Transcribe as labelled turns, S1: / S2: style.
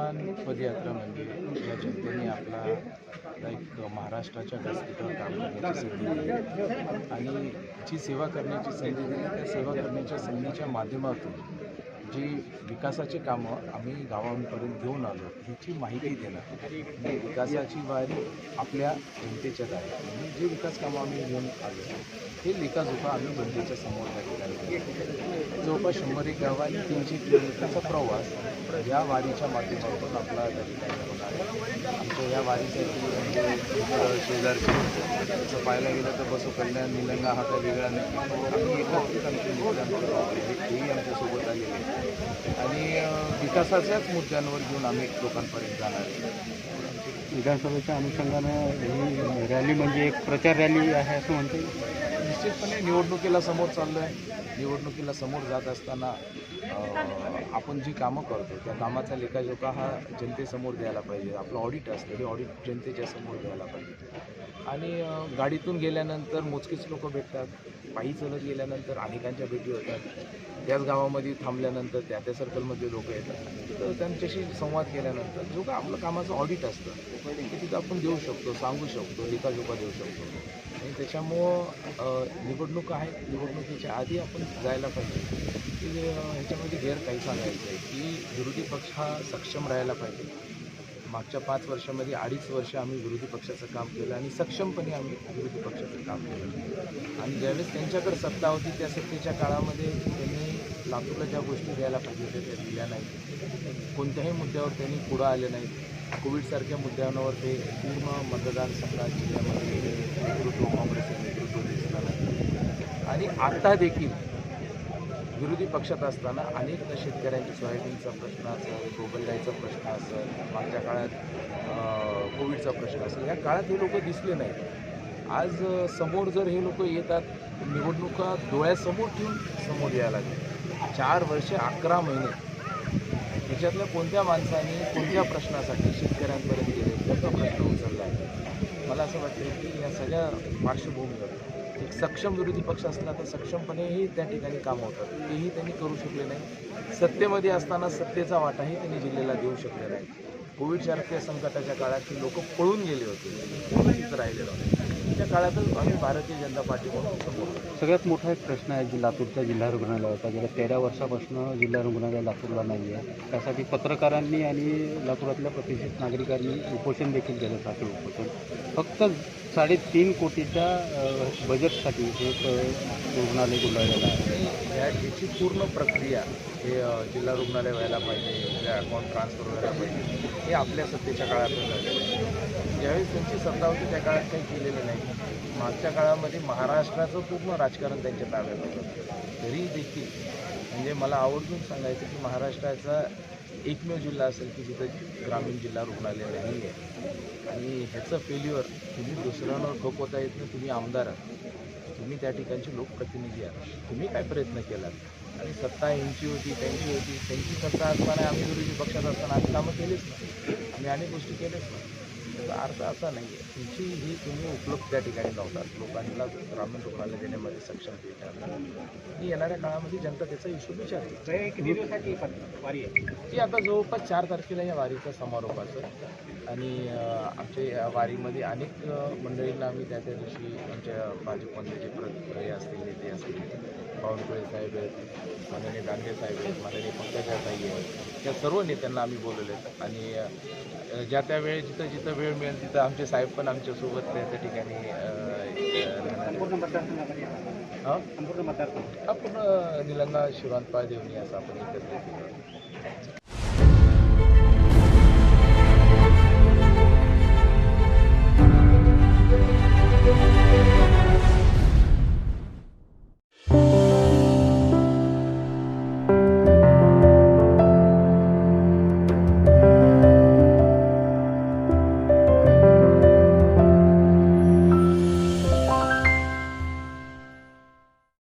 S1: अभिमान पदयात्रा म्हणजे या जनतेने आपला एक महाराष्ट्राच्या व्यासपीठावर काम करण्याची संधी दिली आणि जी सेवा करण्याची संधी दिली त्या सेवा करण्याच्या संधीच्या माध्यमातून जी विकासाची कामं आम्ही गावांपर्यंत घेऊन आलो ह्याची माहिती देणं. म्हणजे विकासाची वारी आपल्या जनतेच्यात आहे. आणि जे विकास कामं आम्ही घेऊन आलो हे लेखाजोखा आम्ही जनतेच्या समोर त्या ठिकाणी जवळपास शंभर एक गाव आणि तीनशे किलोमीटरचा प्रवास या वारीच्या माध्यमातून आपला त्या ठिकाणी होणार आहे. आमच्या या वारीसाठी शेजारचे तसं पाहायला गेलं तर बसो कल्याण निलंगा हा काही वेगळा नाही. आम्ही एकत्रित आमचे मित्रांबरोबर हेही आमच्यासोबत आलेले आणि विकासाच्याच मुद्द्यांवर घेऊन आम्ही लोकांपर्यंत जाणार आहे.
S2: विधानसभेच्या अनुषंगानं ही रॅली म्हणजे एक प्रचार रॅली आहे असं म्हणता येईल?
S1: निश्चितपणे निवडणुकीला समोर चाललो आहे निवडणुकीला समोर जात असताना आपण जी कामं करतो त्या कामाचा लेखाजोखा हा जनतेसमोर द्यायला पाहिजे. आपलं ऑडिट असतं हे ऑडिट जनतेच्या समोर द्यायला पाहिजे. आणि गाडीतून गेल्यानंतर मोजकेच लोक भेटतात पायी चलत गेल्यानंतर अनेकांच्या भेटी होतात. त्याच गावामध्ये थांबल्यानंतर त्या त्या सर्कलमध्ये लोक येतात. तर त्यांच्याशी संवाद केल्यानंतर जो का आपलं कामाचं ऑडिट असतं ते तिथं आपण देऊ शकतो सांगू शकतो लेखाजोखा देऊ शकतो. आणि त्याच्यामुळं निवडणूक आहे. निवडणुकीच्या आधी आपण जायला पाहिजे. की ह्याच्यामध्ये गैर काही सांगायचं आहे की विरोधी पक्ष हा सक्षम राहायला पाहिजे. मागच्या पाच वर्षामध्ये अडीच वर्ष आम्ही विरोधी पक्षाचं काम केलं आणि सक्षमपणे आम्ही विरोधी पक्षाचं काम केलं. आणि ज्यावेळेस त्यांच्याकडे सत्ता होती त्या सत्तेच्या काळामध्ये त्यांनी लातूरला ज्या गोष्टी द्यायला पाहिजे होत्या त्या दिल्या नाहीत. कोणत्याही मुद्द्यावर त्यांनी पुढं आले नाहीत. कोविडसारख्या मुद्द्यांवर ते पूर्ण मतदारसंघात जिल्ह्यामध्ये नेतृत्व काँग्रेसचं नेतृत्व दिसलं नाही आणि आत्ता देखील विरोधी पक्षात असताना अनेक शेतकऱ्यांच्या सोयाबीनचा प्रश्न असेल गोगलगाईचा प्रश्न असेल मागच्या काळात कोविडचा प्रश्न असेल या काळात हे लोक दिसले नाहीत. आज समोर जर हे लोक येतात निवडणुका डोळ्यासमोर ठेवून समोर यायला लागले. चार वर्ष अकरा महिने. त्याच्यातल्या कोणत्या माणसाने कोणत्या प्रश्नासाठी शेतकऱ्यांपर्यंत गेले कोणता प्रश्न उचलला आहे. मला असं वाटतं की या सगळ्या पार्श्वभूमीवर एक सक्षम विरोधी पक्ष असला तर सक्षमपणेही त्या ठिकाणी काम होतात. तेही त्यांनी करू शकले नाही. सत्तेमध्ये असताना सत्तेचा वाटाही त्यांनी जिल्ह्याला देऊ शकले नाही. कोविडसारख्या संकटाच्या काळात लोक पळून गेले होते. कोणी तिथं राहिले होते त्या काळातच आम्ही भारतीय जनता पार्टी म्हणून
S2: सगळ्यात मोठा एक प्रश्न आहे जी लातूरच्या जिल्हा रुग्णालयाचा गेल्या तेरा वर्षापासून जिल्हा रुग्णालय लातूरला नाही आहे त्यासाठी पत्रकारांनी आणि लातूरातल्या प्रतिष्ठित नागरिकांनी उपोषण देखील केलं साखळी उपोषण. फक्त साडेतीन कोटीच्या बजेटसाठी हे रुग्णालय गुंडाळलेलं आहे.
S1: या याची पूर्ण प्रक्रिया हे जिल्हा रुग्णालय व्हायला पाहिजे या अकाउंट ट्रान्सफर व्हायला पाहिजे हे आपल्या सत्तेच्या काळातून झालेलं आहे. ज्यावेळेस त्यांची सत्ता होती त्या काळात काही केलेलं नाही. मागच्या काळामध्ये महाराष्ट्राचं पूर्ण राजकारण त्यांच्या ताब्यात होतं. तरी देखील म्हणजे मला आवर्जून सांगायचं की महाराष्ट्राचा एकमेव जिल्हा असेल की जिथं ग्रामीण जिल्हा रुग्णालय नाही आहे. आणि ह्याचं फेल्युअर तुम्ही दुसऱ्यांवर ठोकवता येत नाही तुम्ही आमदार आहात. तुम्ही त्या ठिकाणचे लोकप्रतिनिधी आहात. तुम्ही काय प्रयत्न केलात? आणि सत्ता यांची होती त्यांची होती त्यांची सत्ता असताना आम्ही विरोधी पक्षात असताना आम्ही कामं केलीच नाही. आम्ही अनेक गोष्टी केल्याच नाही. त्याचा अर्थ असा नाही आहे. तुमची ही तुम्ही उपलब्ध त्या ठिकाणी लावतात लोकांना ग्रामीण रुग्णालय देण्यामध्ये सक्षम ही येणाऱ्या काळामध्ये जनता त्याचा इशू विचारते. ती आता जवळपास चार तारखेला या वारीचा समारोप आणि आमच्या या वारीमध्ये अनेक मंडळींना आम्ही त्या त्या दिवशी आमच्या भाजपमधले जे प्र हे असतील बावनकुळे साहेब आहेत माननीय दांडे साहेब आहेत माननीय पंकजाताई आहेत. त्या सर्व नेत्यांना आम्ही बोलवले आहेत आणि ज्या त्या वेळेस जिथं जिथं वेळ मिळेल तिथं आमचे साहेब पण आमच्यासोबत त्या त्या ठिकाणी पूर्ण निलंगा शिवांत देवणी असं आपण एकत्रित केलं